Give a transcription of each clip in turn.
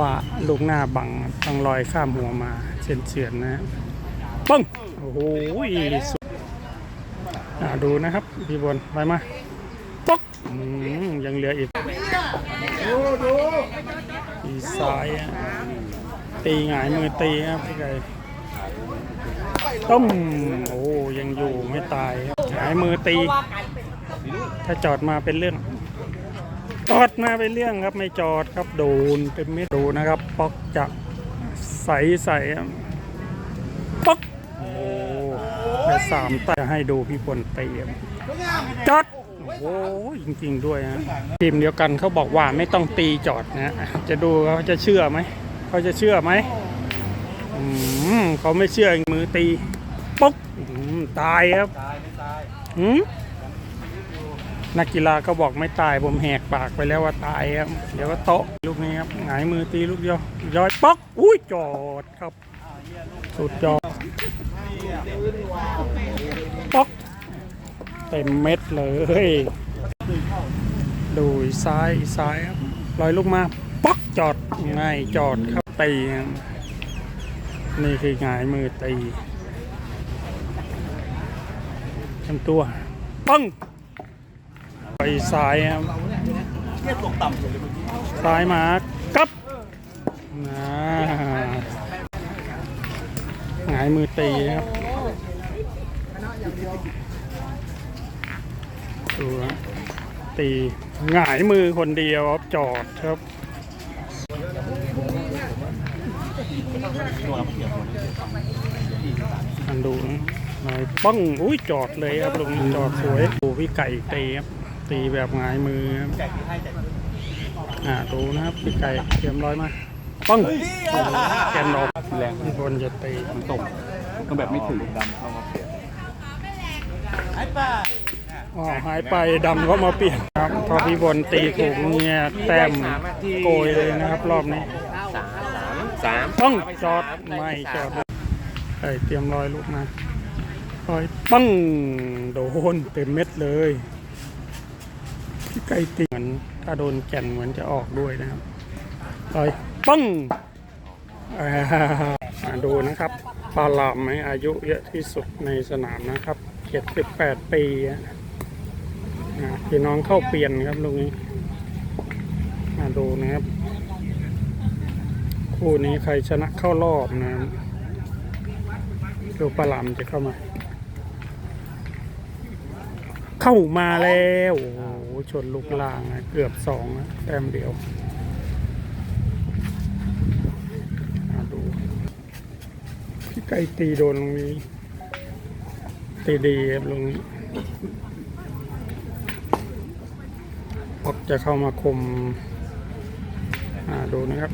ว่าลูกหน้าบังต้องลอยข้ามหัวมาเฉียนเฉียนๆนะปึ้งโอ้โหสุดดูนะครับพี่บนไปมาป๊กยังเหลืออีกอีซ้ายตีหงายมือตีครับพี่ไก่ต้มโอ้ยังอยู่ไม่ตายหงายมือตี ถ้าจอดมาเป็นเรื่อง จอดมาเป็นเรื่องครับไม่จอดครับโดนเต็มเม็ดดูนะครับป๊อกจะใสใสครับป๊อกโอ้ไปสามแต่ให้ดูพี่พลเตะครับจอดโอ้จริง ๆ ด้วยฮะทีมเดียวกันเขาบอกว่าไม่ต้องตีจอดนะ จะดูเขาจะเชื่อไหมเขาจะเชื่อไหมอืมเขาไม่เชื่อมือตีป๊อกอืมตายครับอืม นักกีฬาก็บอกไม่ตายผมแหกปากไปแล้วว่าตายครับเดี๋ยวก็โต๊ะลูกนี้ครับหงายมือตีลูกเดียวย้อยป๊อกอุ้ยจอดครับ สุดยอดป๊อกเต็มเม็ดเลยดูซ้ายซ้ายครับลอยลูกมาป๊อกจอดง่ายจอดครับตีนี่คือหงายมือตีทำตัวปัง ไปซ้ายครับซ้ายมากับนะหงายมือตีครับดูฮะตีหงายมือคนเดียวครับจอดครับอันดูนะหน่อยปังอุ้ยจอดเลยครับลงจอดสวยดูพี่ไก่ตีครับ ตีแบบหงายมือครับอ่าดูนะครับพี่ไก่เตรียมร้อยมาปังแกนออกแรงพี่บนจะตีมันตกก็แบบไม่ถึงดำเข้ามาเปลี่ยนอ๋อหายไปดำก็มาเปลี่ยนครับพอพี่บนตีถูกเนี่ยแต้มโกยเลยนะครับ รอบนี้สามปังจอดไม่จอดไอ้เตรียมรอยลูกมาลอยปังโดนเต็มเม็ดเลย พี่ไก่ตีเหมือนถ้าโดนแก่นเหมือนจะออกด้วยนะครับลอยปังอ่ามาดูนะครับปลาหลามไหมอายุเยอะที่สุดในสนามนะครับ78ปีอะอ่าพี่น้องเข้าเปลี่ยนครับลุงนี้ มาดูนะครับ คู่นี้ใครชนะเข้ารอบนะครับดูปลาหลามจะเข้ามา เข้ามาแล้วโอ้โห ชนลูกลางอะเกือบสองอะแต้มเดียวดูพี่ไก่ตีโดนตรงนี้ตีดีครับตรงนี้ออกจะเข้ามาคมอ่าดูนะครับ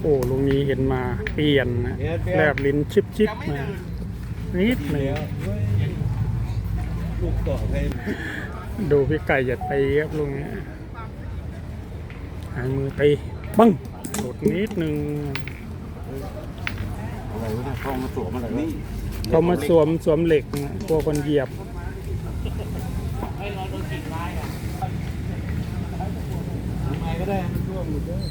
โอ้ลุงนี้เห็นมาเปลี่ยนนะแลบลิ้นชิบชิบมานิดหนึ่งลูกต่อให้ ดูพี่ไก่จะตีครับลุงนี้หายมือตีปังหลุดนิดหนึ่งอะไรวะเนี่ยเข้ามาสวมอะไรนี่เขามาสวมสวมเหล็กนะกลัวคนเหยียบทำไงก็ได้มันร่วงหมดเลย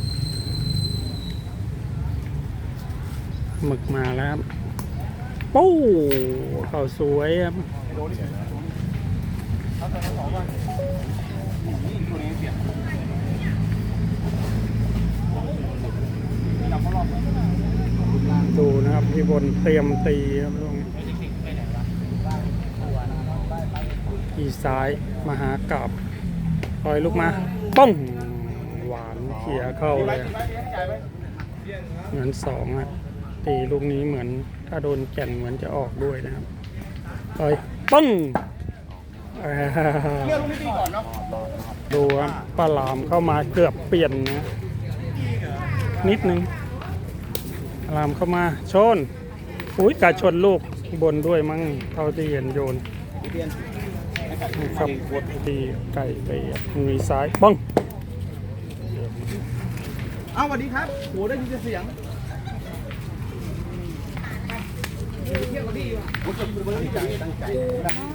หมึกมาแล้วครับปู้เขาสวยครับ ดูนะครับพี่บนเตรียมตีครับลุงที่ซ้ายมาหากลับปล่อยลูกมาป้องหวานเขี่ยเข้าเลยเหมือนสองอะตีลูกนี้เหมือนถ้าโดนแก่นเหมือนจะออกด้วยนะครับต่อยปึ้ง อ่าดูครับปลาหลามเข้ามาเกือบเปลี่ยนนะนิดนึงปลาหลามเข้ามาชนอุ้ยกาชนลูกบนด้วยมั้งเท่าที่เห็นโยนนะครับตีไก่ไปมีซ้ายปึ้งเอาสวัสดีครับโหได้ยินเสียงตั้งใจตั้งใจ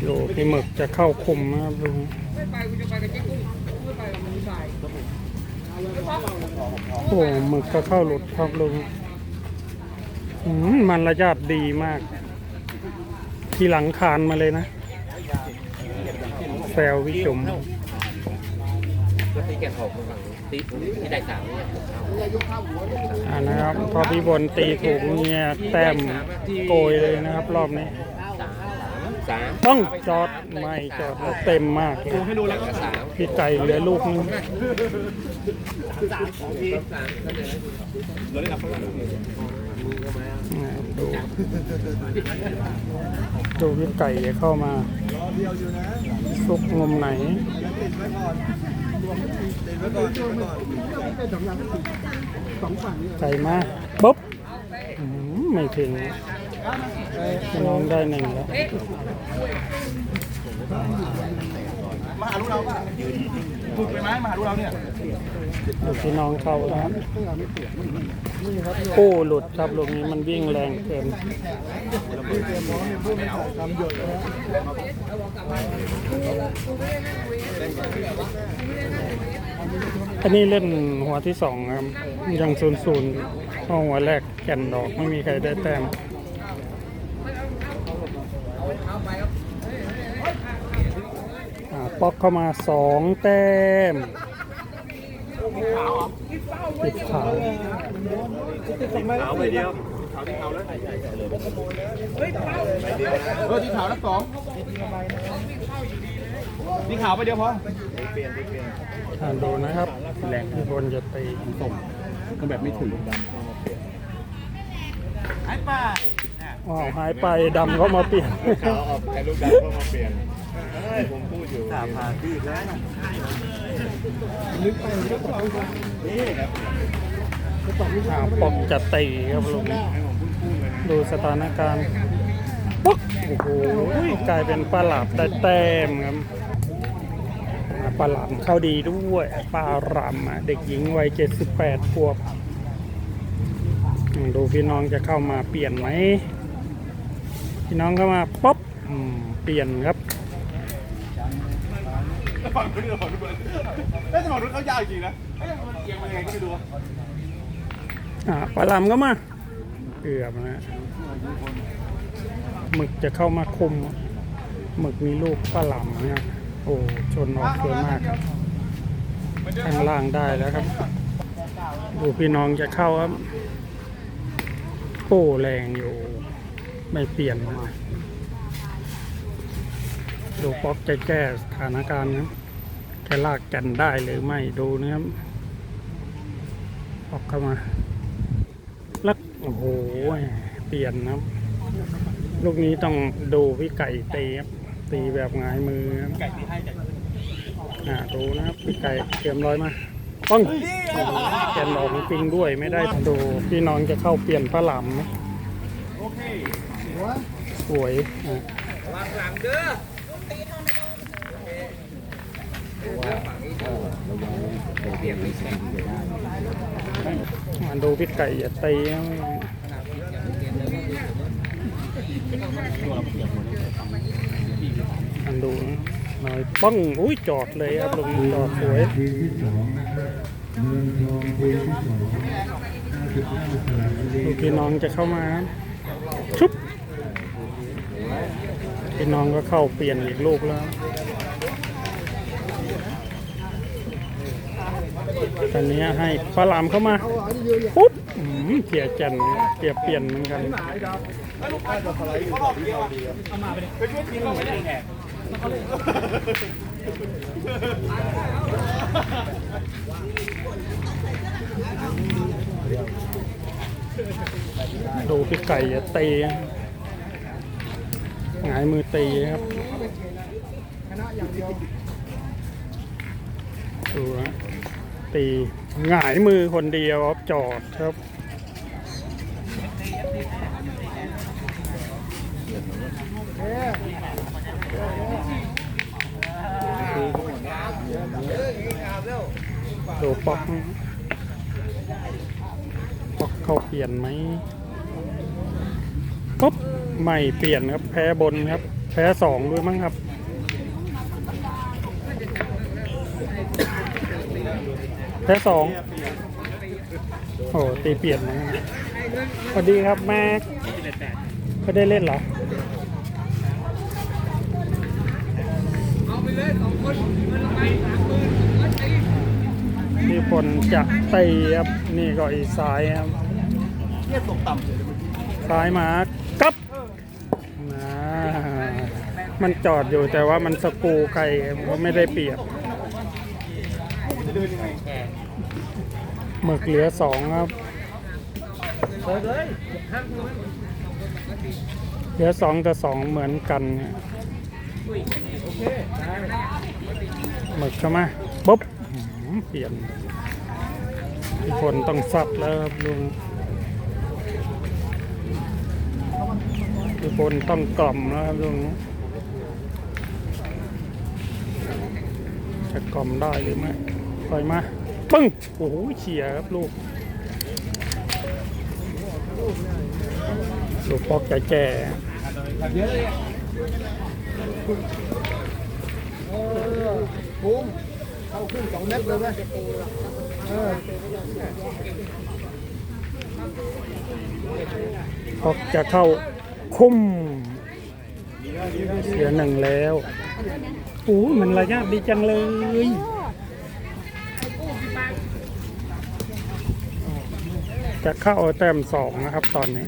อยู่พี่หมึกจะเข้าคุมนะครับลุงโอ้หมึกก็เข้าหลุดครับลุงอืมมันระยาดดีมาก ทีหลังคานมาเลยนะแซววิจุมก็ตีแกนหกฝั่ง ตีที่ได้สามเนี่ยอ่านะครับพอพี่บนตีถูกเนี่ยแต้มโกยเลยนะครับ รอบนี้สามสามต้องจอดไม่จอดแล้วเต็มมากเลยให้ดูแล้วสามพี่ไก่เหลือลูกนึงสามก็เลยเราได้รับเขาแล้วดูดูพี่ไก่เข้ามาซุกงมไหน ไก่มาปุ๊บอืมไม่ถึงพี่น้องได้หนึ่งแล้วมาหาลูกเราป่ะถูกไปไหมมาหาลูกเราเนี่ยดูพี่น้องเข้าแล้วโอ้หลุดครับลูกนี้มันวิ่งแรงเกิน อันนี้เล่นหัวที่สองครับ ยังศูนย์ศูนย์เพราะหัวแรกแก่นดอกไม่มีใครได้แต้มอ่าป๊อกเข้ามาสองแต้มติดขาวขาวไปเดียวขาวที่ขาวแล้วเออที่ขาวนักสอง ที่ขาวไปเดียวพออ่าดูนะครับแหลงที่บนจะตีส่งก็แบบไม่ถึงไอ้ป้าอ้าวหายไปดำเขามาเปลี่ยนขาวออกไปลูกดำก็มาเปลี่ยนผมพูดอยู่ถามหาที่แล้วนึกไปนึกไปนี่ครับอ่าปอกจะตีครับลุงดูสถานการณ์ปุ๊บโอ้โหกลายเป็นปลาหลาบได้แต้มครับ ปลาหลามเข้าดีด้วย ปลาหลามอะเด็กหญิงวัย78ขวบอืมดูพี่น้องจะเข้ามาเปลี่ยนไหม พี่น้องเข้ามาปุ๊บอืมเปลี่ยนครับฝั่งนู้นนี่ฝั่งนู้นเอ้ยแต่ฝั่งนู้นเขายาวจริงนะเอ้ยมันเอียงมายังไงก็ไม่รู้อ่าปลาหลามก็มาเกือบนะหมึกจะเข้ามาคุมหมึกมีลูกปลาหลามนะครับ โอ้ชนออกสวยมากครับข้างล่างได้แล้วครับ ดูพี่น้องจะเข้าครับโอ้แรงอยู่ ไม่เปลี่ยนนะดูป๊อกจะแก้สถานการณ์นะจะลากกันได้หรือไม่ดูนะครับออกเข้ามาลักโอ้โหเปลี่ยนนะครับ ลูกนี้ต้องดูพี่ไก่เตีครับ ตีแบบหงายมือครับไก่ที่ให้ไก่อ่าดูนะครับพี่ไก่เตรียมร้อยมาป้องแกนออกจริงด้วยไม่ได้ดูพี่น้องจะเข้าเปลี่ยนพระหลำไหมโอเคสวยอะวางหลังเด้อมาดูพี่ไก่อย่าตีนะ มันดูหน่อยป้องอุ้ยจอดเลยครับลงจอดสวยดูพี่น้องจะเข้ามาชุบพี่น้องก็เข้าเปลี่ยนอีกลูกแล้วตอนนี้ให้ปลาหลามเข้ามาปุ๊บอืมเกียจันเนี่ยเกียร์เปลี่ยนเหมือนกัน ไปช่วยทีมเราไม่ได้แหก ดูพี่ไก่จะตีหงายมือตีครับดูฮะตีหงายมือคนเดียวครับจอดครับ ดูป๊อกป๊อกเขาเปลี่ยนไหมปุ๊บไม่เปลี่ยนครับ แพ้บนครับ แพ้สองด้วยมั้งครับแพ้สองโอ้ตีเปลี่ยนนะสวัสดีครับแม็กไม่ได้เล่นเหรอ มีผลจะตีครับนี่ก็อีกซ้ายครับเนี่ยตกต่ซ้ายมากับนะมันจอดอยู่แต่ว่ามันสกูไกลก็ไม่ได้เปรียบำจะเดินยังไงหมึกเหลือสองครับเหลือสองแต่สองเหมือนกันเนี่ย หมึกเข้ามาปุ๊บเปลี่ยนพี่ฝนต้องซัดแล้วครับลุงพี่ฝนต้องกล่อมแล้วครับลุงจะกล่อมได้หรือไม่ปล่อยมาปึ้งโอ้โหเฉียครับลูกลูกปอกแก่แบบเยอะเลยภูมิเข้าขึ้นสองเมตรเลยไหมเออๆปอกจะเข้าคุ้มเสียหนึ่งแล้วโอ้มันระยะดีจังเลยจะเข้าแต้มสองนะครับตอนนี้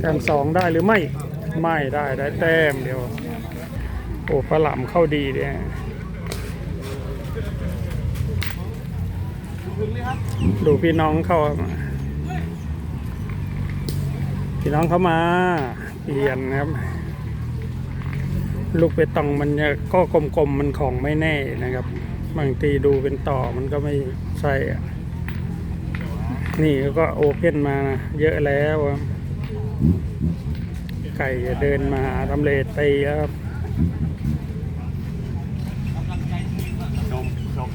แต้มสองได้หรือไม่ไม่ได้ได้แต้มเดียว โอ้ปลาหลามเข้าดีเนี่ยดูพี่น้องเข้ามาพี่น้องเข้ามาเปลี่ยนนะครับ ลูกเปตองมันก็กลมๆมันของไม่แน่นะครับ บางทีดูเป็นต่อมันก็ไม่ใช่นี่ก็โอเพ่นมาเยอะแล้ว ไก่เดินมาทำเลตีแล้วครับชมชม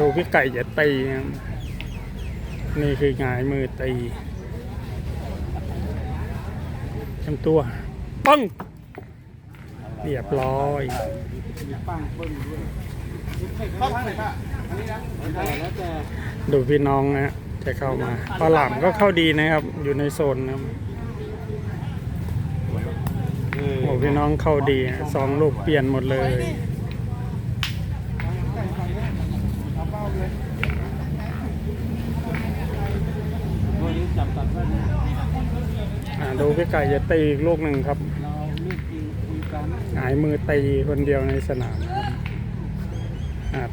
ดูพี่ไก่จะตีนี่คือหงายมือตีเต็มตัวปังเรียบร้อย เบิ้งด้วยเข้าทางไหนป่ะอันนี้นะแล้วแต่ดูพี่น้องนะฮะจะเข้ามาปลาหลามก็เข้าดีนะครับ อยู่ในโซนนะครับโอ้พี่น้องเข้าดีฮะสองลูกเปลี่ยนหมดเลย จับตัดว่าอ่าดูพี่ไก่จะตีอีกลูกหนึ่งครับ เราเลือกกินคุยกัน หงายมือตีคนเดียวในสนาม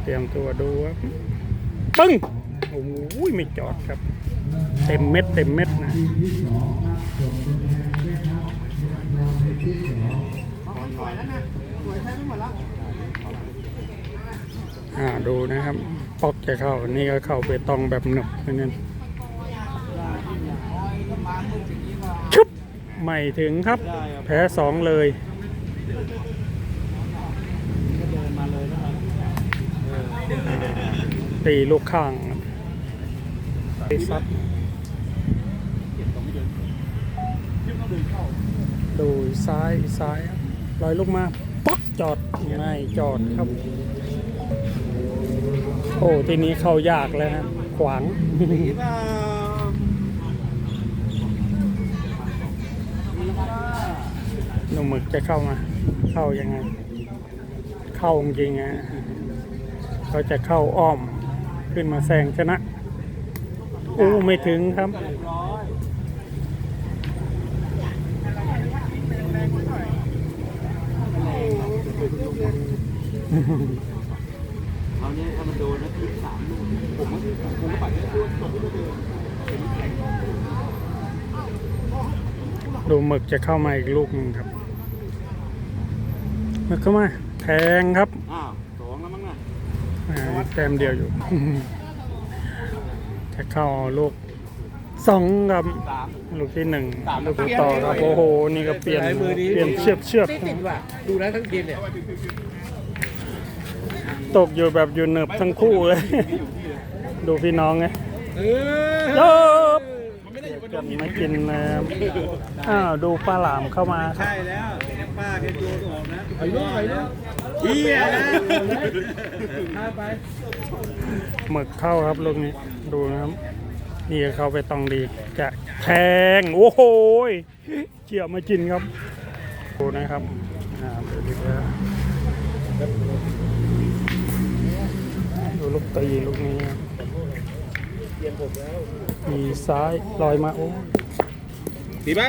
เตรียมตัวดูครับปึ้งโอ้โหไม่จอดครับ เต็มเม็ดเต็มเม็ดนะอ่าดูนะครับ ปอกจะเข้า นี่ก็เข้าไปตองแบบหนึบเหมือนกันชุบไม่ถึงครับ แพ้สองเลย ก็เดินมาเลยนะครับ ตีลูกข้างครับตีซัดดูซ้ายซ้ายครับลอยลูกมาปักจอดไม่จอดครับ โอ้ทีนี้เข้ายากแล้วครับขวางดีเปล่าหนุ่มหมึกจะเข้ามา เข้ายังไง เข้าจริงๆอะเขาจะเข้าอ้อม ขึ้นมาแซงชนะโอ้ไม่ถึงครับร้อยเอาเนี่ยถ้ามันโดนนะทีสามลูกผมว่าผมก็ปัดได้ด้วยจบที่เดิมดูหมึกจะเข้ามาอีกลูกหนึ่งครับหมึกเข้ามา แทงครับ อ้าวสองแล้วมั้งน่ะ อ่า แต้มเดียวอยู่ จะเข้าลูกสองครับสามลูกที่หนึ่งสามลูกต่อครับโอ้โหนี่ก็เปลี่ยนเปลี่ยนเชือบเชือบติดติดว่ะดูแล้วทั้งทีมเนี่ยตกอยู่แบบอยู่เนิบทั้งคู่เลย ดูพี่น้องไงเอจบกันไม่กินนะครับอ้าวดูปลาหลามเข้ามาครับใช่แล้วป้าแกโยนออกนะไปลูกไปลูก เฮียนะพาไปหมึกเข้าครับลูกนี้ดูนะครับ นี่เข้าไปตองดีจะแทงโอ้โหเจียวมากินครับดูนะครับดูลูกตีลูกนี้มีซ้ายลอยมาโอ้ตีไป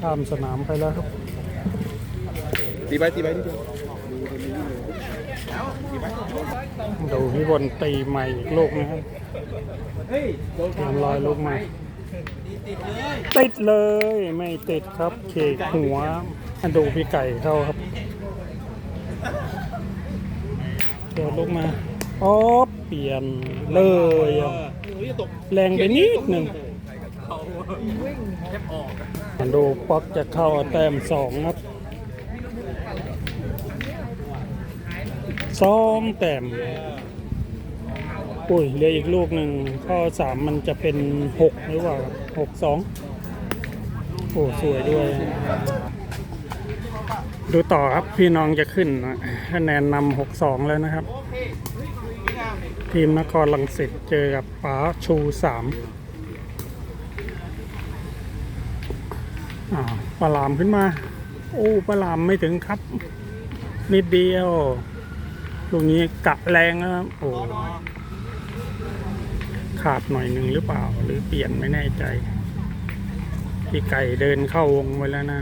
ข้ามสนามไปแล้วครับตีไปตีไปตีไป ดูพี่บนตีใหม่อีกลูกนะครับเตรียมลอยลูกมาติดเลยไม่ติดครับเคกหัวดูพี่ไก่เข้าครับเดี๋ยวลูกมาอ๋อเปลี่ยนเลยแรงไปนิดหนึ่งดูป๊อกจะเข้าแต้มสองครับ สองแต้มอุ้ยเหลืออีกลูกหนึ่งข้อสามมันจะเป็นหกหรือเปล่าหกสองโอ้สวยด้วย ดูต่อครับพี่น้องจะขึ้นคะแนนนำหกสองแล้วนะครับ ทีมนครลังสิตเจอกับป๋าชูสามอ่าวปลาลามขึ้นมา โอ้ปลาลามไม่ถึงครับ นิดเดียว ลูกนี้กะแรงนะครับ โอ้ขาดหน่อยหนึ่งหรือเปล่า หรือเปลี่ยนไม่แน่ใจ พี่ไก่เดินเข้าวงไปแล้วนะ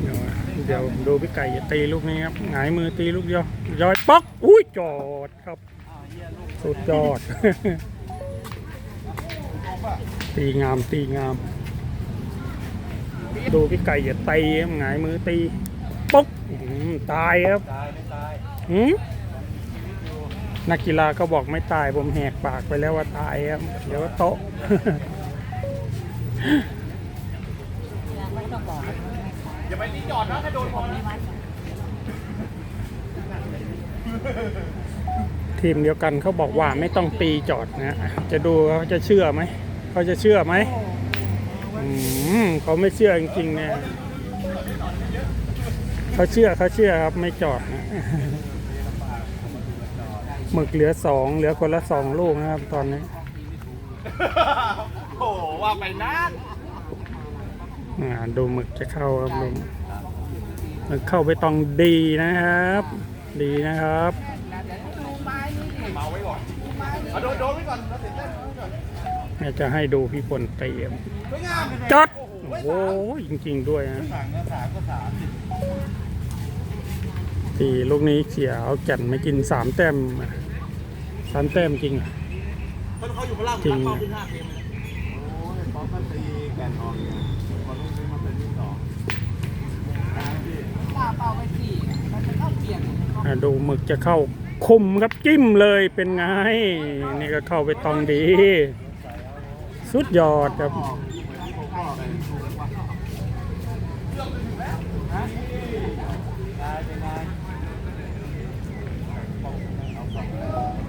เดี๋ยวเดี๋ยวดูพี่ไก่จะตีลูกนี้ครับหงายมือตีลูกเดียวยอยป๊อกอุ้ยจอดครับ สุดยอด ตีงามตีงาม ดูพี่ไก่อย่าตีครับหงายมือตีป๊อกอื้อหือตายครับตายไม่ตายหืมนักกีฬาก็บอกไม่ตายผมแหกปากไปแล้วว่าตายครับเดี๋ยวว่าโต๊ะอย่าไปตีจอดนะถ้าโดนผมนะทีมเดียวกันเขาบอกว่าไม่ต้องตีจอดนะ จะดูเขาจะเชื่อไหมเขาจะเชื่อไหมอืม เขาไม่เชื่อจริงๆเนี่ยเขาเชื่อเขาเชื่อครับไม่จอดนะหมึกเหลือสองเหลือคนละสองลูกนะครับตอนนี้โอ้ว่าไปนานอ่าดูหมึกจะเข้าครับลุงหมึกเข้าไปต้องดีนะครับ ดีนะครับเมาไว้ก่อนเอาโดนโดนไว้ก่อนแล้ว เสร็จแล้วแม่จะให้ดูพี่พลเตรียมไม่งามเลยจดโอ้โหจริง ๆ ด้วยนะสั่งก็สามก็สามสิทีลูกนี้เขียวแก่นไม่กินสามแต้มสามแต้มจริงอะคนเขาอยู่พลังจริงเข้าขึ้นห้าเกมเลยโอ้ยป๊อปมันตีแกนออกเนี่ยพอลูกนี้มาเป็นที่สองอะดูหมึกจะเข้าคมครับจิ้มเลยเป็นไง นี่ก็เข้าไปตองดี สุดยอดครับ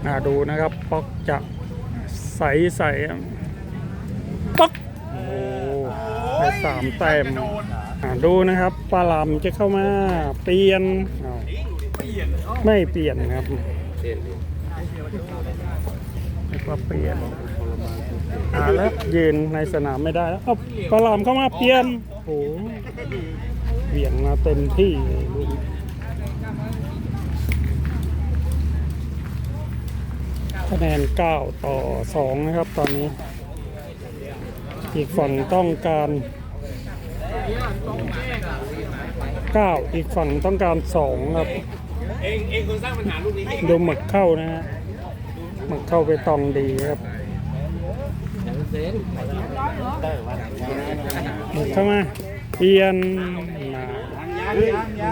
อ่าดูนะครับป๊อกจะใสใสป๊อกโอ้ได้สามแต้มอาดูนะครับปลาลามจะเข้ามาเปลี่ยน ไม่เปลี่ยนครับไม่เปลี่ยน อ่าแล้วยืนในสนามไม่ได้แล้วเอาปลาลามเข้ามาเปลี่ยนโอ้เหวี่ยงมาเต็มที่ลูกคะแนน 9 ต่อ 2 นะครับตอนนี้ อีกฝั่งต้องการ 9 อีกฝั่งต้องการ 2 ครับเองเองคนสร้างปัญหาลูกนี้ดูหมึกเข้านะฮะหมึกเข้าไปตองดีครับ เซนหมึกเข้ามาเปลี่ยนมา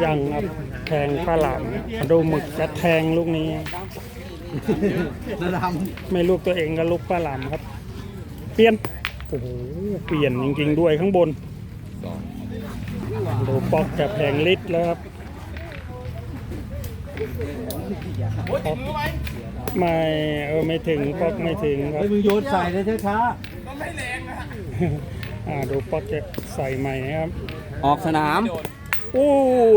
ยังครับแทงปลาหลามดูหมึกจะแทงลูกนี้ไม่ลูกตัวเองก็ลูกป้าหลามครับ เปลี่ยนโอ้โหเปลี่ยนจริงๆด้วยข้างบนดูปอกจะแพงลิตรแล้วครับ ไม่เออไม่ถึงปอกไม่ถึงำครัเฮ้บยมึงโยนใส่เลยช้าอ่าดูปอกจะใส่ใหม่นะครับๆออกสนามโอ้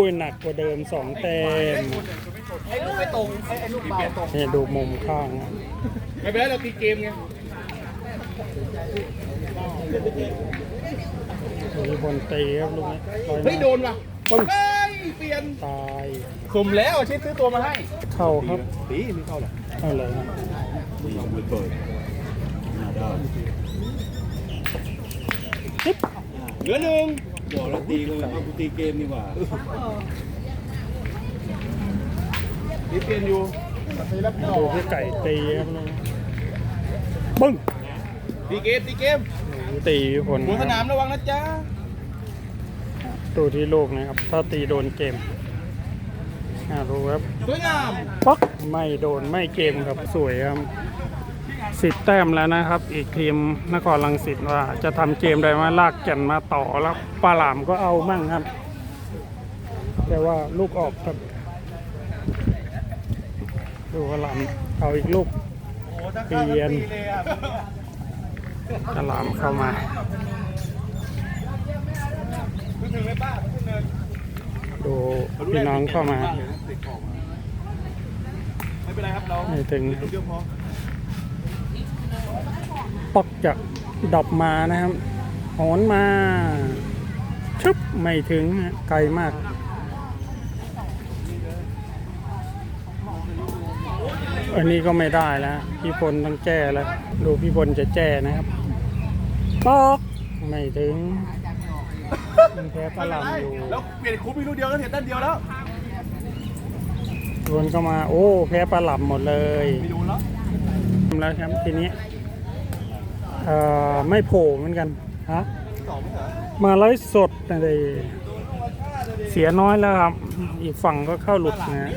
ยหนักกว่าเดิมสองแต้มไอ้ลูกไม่ตรงไอ้ลูกเบาตรงนี่ดูมุมข้างครับไม่เป็นไรเราตีเกมไงมีบนตีครับลูกนี้ร้อยเฮ้ยโดนว่ะปึ้งเฮ้ยเปลี่ยนตายสมแล้วเช็ดซื้อตัวมาให้ เข้าครับ ตีไม่เข้าหรอก เอาเลยครับเหลือหนึ่งบอกแล้วตีกันแบบว่ากูตีเกมดีกว่าตีเปลี่ยนอยู่ตีรับไม่อดูอกพี่ไก่ตีครับลูกนี้ปึ้งตีเกมตีเกมตีผลหัวสนามระวังนะจ๊ะดูที่ลูกนะครับ ถ้าตีโดนเกม อ่าดูครับสวยงามป๊อกไม่โดนไม่เกมครับสวยครับสิบแต้มแล้วนะครับ อีกทีมนครลังสิตว่า จะทำเกมได้ไหมาลากแก่นมาต่อแล้วปลาหลามก็เอามั่งครับ แต่ว่าลูกออกครับดูปลาหลามเอาอีกลูกเปลี่ยนปลาหลามเข้ามาขึ้นหนึ่งเลยป้าขึ้นหนึ่งดูพี่น้องเข้ามา ไม่เป็นไรครับเราไม่ถึง ลูกเดียวพอปอกจากดับมานะครับโหนมาชึบไม่ถึงฮะไกลมาก อันนี้ก็ไม่ได้แล้วพี่พลต้องแจ้แล้ว ดูพี่พลจะแจ้นะครับปอกไม่ถึงยังแพ้ปลาหลามอยู่แล้วเปลี่ยนคุ้มอีกลูกเดียวแล้วเห็นด้านเดียวแล้วช วนเข้ามาโอ้แพ้ปลาหลามหมดเลยไม่ดูแล้วแล้วครับทีนี้เอ่อไม่โผล่เหมือนกันฮะมาไลฟ์สดอะไรเสียน้อยแล้วครับ อีกฝั่งก็เข้าหลุดนะ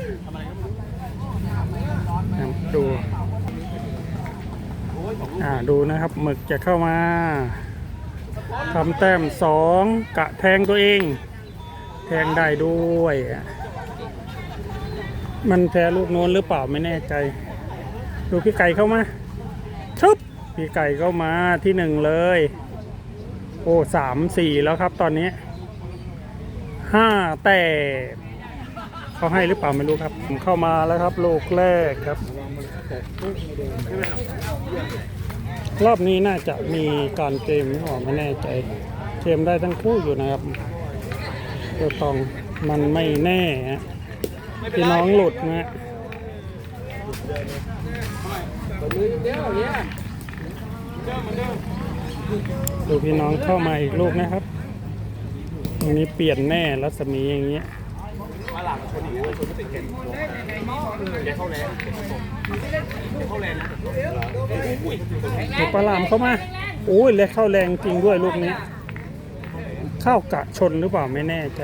นะดูอ่าดูนะครับหมึกจะเข้ามาทำแต้มสองกะแทงตัวเอง แทงได้ด้วย มันแพ้ลูกโน้นหรือเปล่าไม่แน่ใจ ดูพี่ไก่เข้ามาชุบพี่ไก่เข้ามาที่หนึ่งเลย โอ้สามสี่แล้วครับตอนนี้ห้าแต่เขาให้หรือเปล่าไม่รู้ครับ ผมเข้ามาแล้วครับ ลูกแรกครับ รอบนี้น่าจะมีการเกมหรือเปล่าไม่แน่ใจ เกมได้ทั้งคู่อยู่นะครับตัวตองมันไม่แน่ฮะ พี่น้องหลุดนะดูพี่น้องเข้ามาอีกลูกนะครับ ตรงนี้เปลี่ยนแน่รัศมีอย่างเงี้ยมาหลังชนอีกชนไม่ติดเกมแกเข้าแรงเข้าแรงนะปลาหลามเข้ามาโอ้ยเล็กเข้าแรงจริงด้วยลูกนี้ เข้ากะชนหรือเปล่าไม่แน่ใจ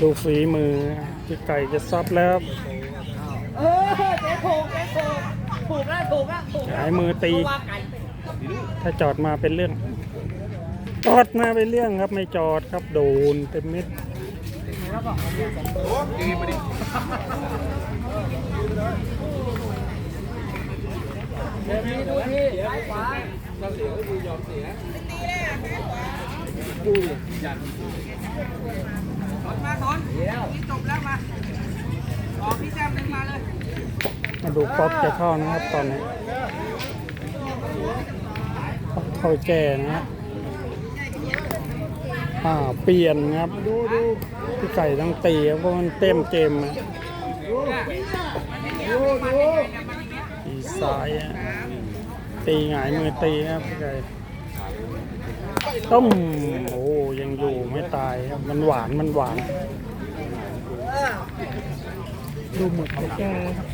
ดูฝีมือ พี่ไก่จะซับแล้วครับเออเจ๊ถูกเจ๊ถูกถูกแล้วถูกแล้วถูกหายมือตี ว่ากันถ้าจอดมาเป็นเรื่อง จอดมาเป็นเรื่องครับไม่จอดครับโดนเต็มเม็ดโอ้เกมมาดิเดี๋ยวพี่ดูพี่ขวา มาถอนเดี๋ยวจบแล้วมาออกพี่แซมนึงมาเลย มาดูป๊อปจะเข้านะครับตอนนี้ป๊อปเข้าแก่นะฮะอ่าเปลี่ยนครับดูดูพี่ไก่ต้องตีครับเพราะมันเต็มเกมอะตีซ้ายอะตีหงายมือตีครับพี่ไก่ ต้มโอ้ยังอยู่ไม่ตายครับมันหวานมันหวาน ดูหมึกเขาแก่ครับ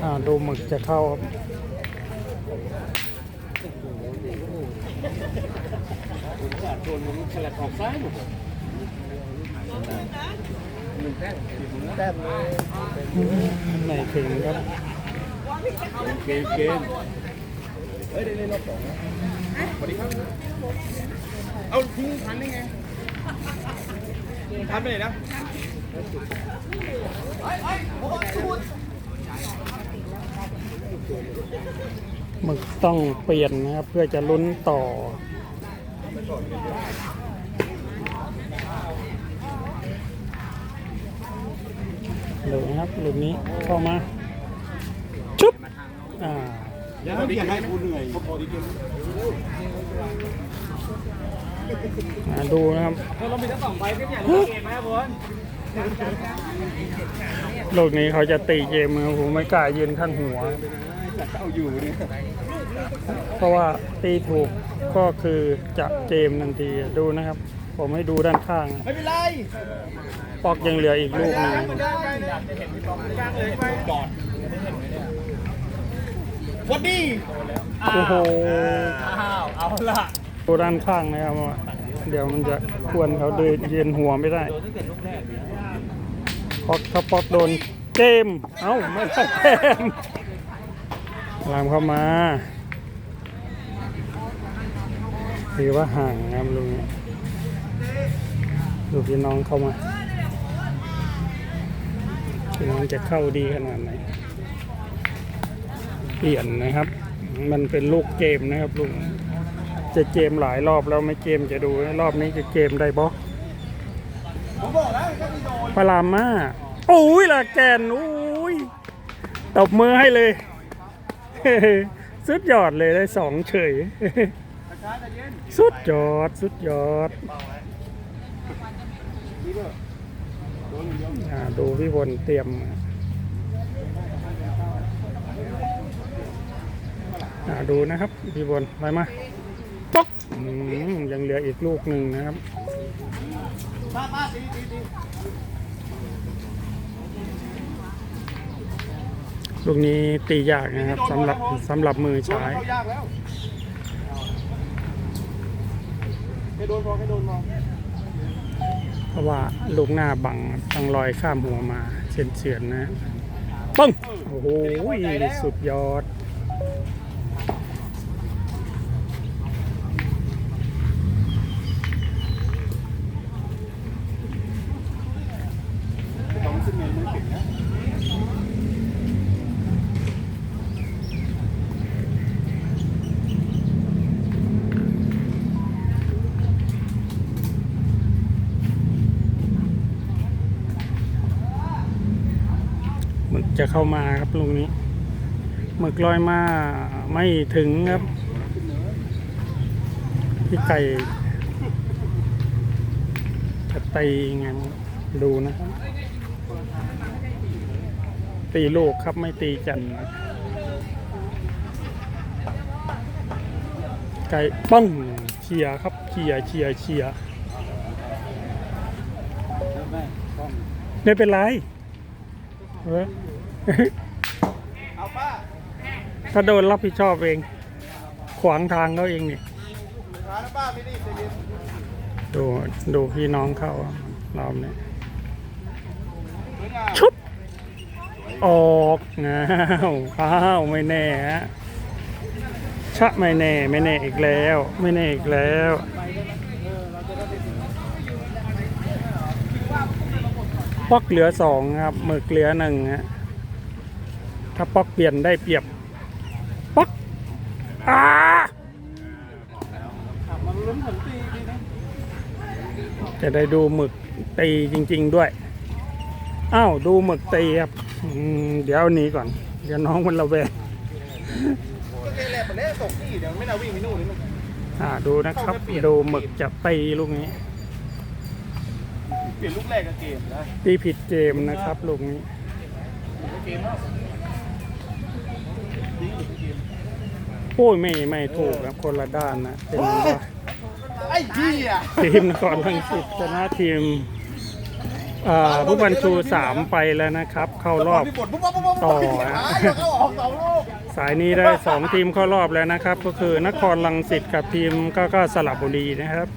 เอ่าดูหมึกจะเข้าครับ ผมขาดโดนผมฉลับออกซ้ายหมดหนึ่งแต้มแต้มเลยไม่ถึงครับเกมเกมเฮ้ยได้เล่นรอบสองนะสวัสดีครับ เอาทิ้งทันได้ไงทันไปไหนนะ มึกต้องเปลี่ยนนะครับ เพื่อจะลุ้นต่อเลยนะครับหลุมนี้เข้ามา ชุบอ่าอย่าให้ให้กูเหนื่อยพอดีเกมอ่าดูนะครับเรามีทั้งสองใบก็อย่างเกมไหมครับบอลลูกนี้เขาจะตีเกมมือผมไม่กล้ายืนข้างหัวจัดเอาอยู่เนี่ย เพราะว่าตีถูกก็คือจะเกมทันทีดูนะครับ ผมให้ดูด้านข้าง ไม่เป็นไรปอกยังเหลืออีกลูกหนึงมันได้ไงอยากจะเห็นกองกลางเลยไปจอดวันดีโอ้โหอ้าวเอาละดูด้านข้างนะครับว่าเดี๋ยวมันจะควรเขาเดินยืนหัวไม่ได้โดนตั้งแต่ลูกแรกเลยพอกถ้าปอกโดนเกมเอ้าไม่ใช่เกมลามเข้ามา ถือว่าห่างนะครับลุงดูพี่น้องเข้ามาพี่น้องจะเข้าดีขนาดไหน เปลี่ยนนะครับ มันเป็นลูกเกมนะครับลุงจะเกมหลายรอบแล้วไม่เกมจะดูรอบนี้จะเกมได้บอผมบอกแล้วก็มีโดนพามาโอ้ยละแกนโอ้ยตบมือให้เลย สุดยอดเลยได้สองเฉย สุดยอด สุดยอดดูพี่พลเตรียมดูนะครับพี่พลไปมาป๊อกอยังเหลืออีกลูกหนึ่งนะครับลูกนี้ตียากนะครับสำหรับสำหรับมือโด นซ้ายเขายากแล้วแค่โดนพอแค่โดนพอเพราะว่าลูกหน้าบังต้องลอยข้ามหัวมาเฉียนเฉียนๆนะปึ้งโอ้โหสุดยอด เข้ามาครับลูกนี้หมึกลอยมาไม่ถึงครับพี่ไก่จะตีไงดูนะครับ ตีลูกครับไม่ตีจันไก่ป้องเชียครับเชียเชียเชียไม่เป็นไรเออเอ ถ้าโดนรับผิดชอบเอง ขวางทางเขาเองนี่ยดูดูพี่น้องเขาเรอบนี้สวยชุบออกง้าวอ้าวไม่แน่ฮะชะไม่แน่ไม่แน่อีกแล้ว ไม่แน่อีกแล้วป๊อกเหลือสองครับหมึกเหลือหนึ่งฮะ ถ้าป๊อกเปลี่ยนได้เปรียบป๊อกอ้ามันลุ้นผมตีดีนะจะได้ดูหมึกตีจริง ๆด้วยอ้าวดูหมึกตีครับอืมเดี๋ยวเอาหนี้ก่อน เดี๋ยวน้องมันระแวงก็แค่แรกมันเล่ตกที่เดี๋ยวไม่น่าวิ่งไปนู่นเลยมันอ่าดูนะครับดูหมึกจะตีลูกนี้เปลี่ยนลูกแรกกับเกมนะตีผิดเกมนะครับลูกนี้เกมแล้ว โอ้ยไม่ไม่ถูกครับคนละด้านนะเป็นว่าไอ้พี่อะทีมนครลังสิตชนะทีมเอ่อผู้บัญชูสามไปแล้วนะครับ เข้ารอบพี่บดปุ๊บปุ๊บปุ๊บปุ๊บต่อหายเข้าออกสองลูกสายนี้ได้สองทีมเข้ารอบแล้วนะครับ ก็คือนครลังสิตกับทีมก็ก็สระบุรีนะครับ